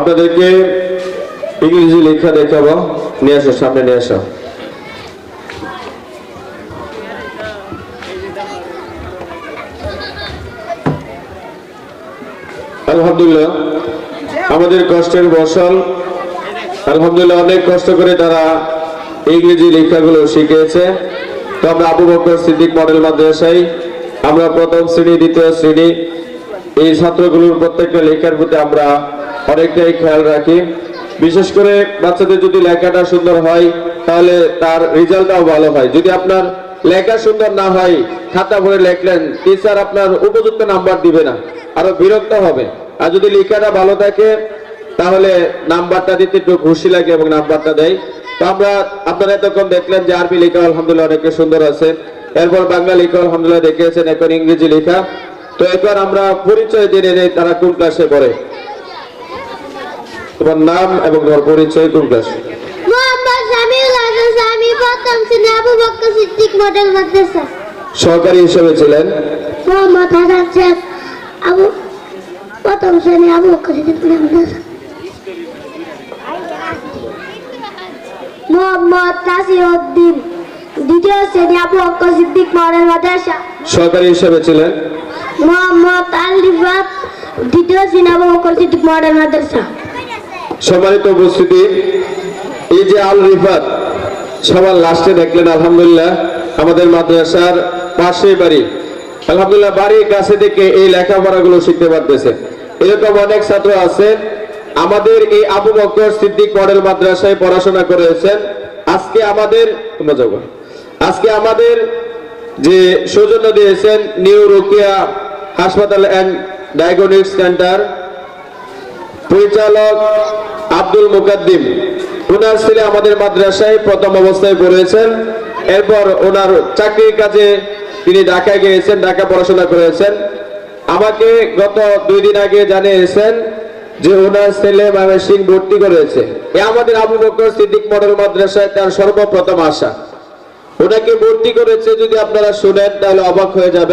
আপনাদেরকে ইংরেজি লেখা দেখাবো। নিয়ে আসো, সামনে নিয়ে আসো। আলহামদুলিল্লাহ, আমাদের কষ্টের বসল আলহামদুলিল্লাহ, অনেক কষ্ট করে তারা ইংরেজি লেখাগুলো শিখেছে তো আমরা আবু বকর সিদ্দিক মডেল মাদ্রাসায়, আমরা প্রথম শ্রেণি, দ্বিতীয় শ্রেণি, এই ছাত্রগুলোর প্রত্যেকটা লেখার প্রতি আমরা অনেকটাই খেয়াল রাখি। বিশেষ করে বাচ্চাদের যদি লেখাটা সুন্দর হয়, তাহলে তার রেজাল্টটাও ভালো হয়। যদি আপনার লেখা সুন্দর না হয়, খাতা ভরে লেখলেন, টিচার আপনার উপযুক্ত নাম্বার দিবে না, আরও বিরক্ত হবে। আর যদি লেখাটা ভালো থাকে, তাহলে নাম্বারটা দিতে একটু খুশি লাগে এবং নাম্বারটা দেয়। তো আমরা আপনারা এতক্ষণ দেখলেন যে আরবি লেখা আলহামদুলিল্লাহ অনেক সুন্দর আছে। এরপর বাংলা লেখা আলহামদুলিল্লাহ দেখেছেন এখন ইংরেজি লেখা। তো এবার আমরা পরিচয় জেনে নেই তারা কোন ক্লাসে পড়ে। তোমার নাম এবং তোমার পরিচয় কোন ক্লাস মোহাম্মদ শামিউল হাসান স্বামী প্রথম শ্রেণি আবু বকর সিদ্দিক মডেল মাদ্রাসা। সহকারী হিসেবে ছিলেন? আবু প্রথম শ্রেণি আবু বকর সিদ্দিক মডেল মাদ্রাসা। মোহাম্মদ নাসির উদ্দিন দ্বিতীয় শ্রেণি আবু বকর সিদ্দিক মডেল মাদ্রাসা। সহকারী হিসেবে ছিলেন? মোহাম্মদ আল রিফাত দ্বিতীয় শ্রেণি আবু বকর সিদ্দিক মডেল মাদ্রাসা। সম্মানিত উপস্থিতি, এই যে আল রিফাত, সবার লাস্টে দেখলেন, আলহামদুলিল্লাহ। আমাদের মাদ্রাসার পাশে বাড়ি। আলহামদুলিল্লাহ, বাড়ির কাছে থেকে এই লেখাপড়াগুলো শিখতে পারতেছে। এরকম অনেক ছাত্র আছে, আমাদের এই আবু বকর সিদ্দিক মডেল মাদ্রাসায় পড়াশোনা করেছেন। আজকে আমাদের আজকে আমাদের যে সৌজন্য দিয়েছেন, নিউ রোকিয়া হাসপাতাল অ্যান্ড ডায়াগনস্টিক সেন্টার। পরিচালক আব্দুল মুকাদ্দিম। ওনার ছেলে আমাদের মাদ্রাসায় প্রথম অবস্থায় পড়েছেন। এরপর ওনার চাকরির কাজে তিনি ঢাকায় গিয়েছেন ঢাকা পড়াশোনা করেছেন। আমাকে গত দুই দিন আগে জানিয়েছেন যে ওনার ছেলে সিং ভর্তি করেছে। এ আমাদের আবু বকর সিদ্দিক মডেল মাদ্রাসায় তার সর্বপ্রথম আশা। ওনাকে ভর্তি করেছে যদি আপনারা শুনেন, তাহলে অবাক হয়ে যাবে